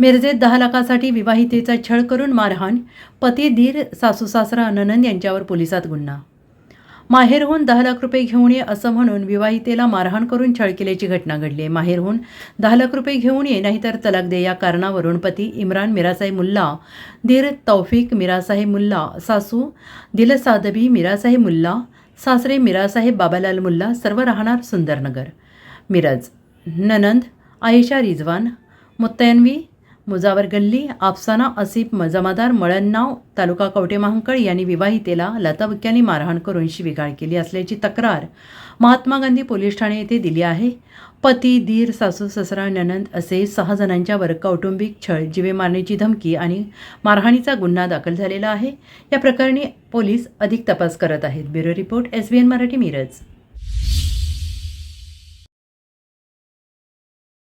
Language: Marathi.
मिरजेत दहा लाखासाठी विवाहितेचा छळ करून मारहाण पती धीर सासू सासरा ननंद यांच्यावर पोलिसात गुन्हा. माहेरहून दहा लाख रुपये घेऊन ये असं म्हणून विवाहितेला मारहाण करून छळ केल्याची घटना घडली. आहे माहेरहून दहा लाख रुपये घेऊन ये नाहीतर तलाक दे या कारणावरून पती इम्रान मिरासाहेब मुल्ला धीर तौफिक मिरासाहेब मुल्ला सासू दिलसादबी मिरासाहेब मुल्ला सासरे मिरासाहेब बाबालाल मुल्ला सर्व राहणार सुंदरनगर. मिरज ननंद आयशा रिजवान मुत्तयनवी मुजावर गल्ली आपसाना असिफ जमादार मळणनाव तालुका कवटेमहांकळ यांनी विवाहितेला लताबक्याने मारहाण करून शिविगाळ केली असल्याची तक्रार महात्मा गांधी पोलीस ठाणे येथे दिली आहे. पती धीर सासू ससरा ननंद असे सहा जणांच्यावर कौटुंबिक छळ जिवे मारण्याची धमकी आणि मारहाणीचा गुन्हा दाखल झालेला आहे. या प्रकरणी पोलीस अधिक तपास करत आहेत. Bureau report S B N Marathi Miraj.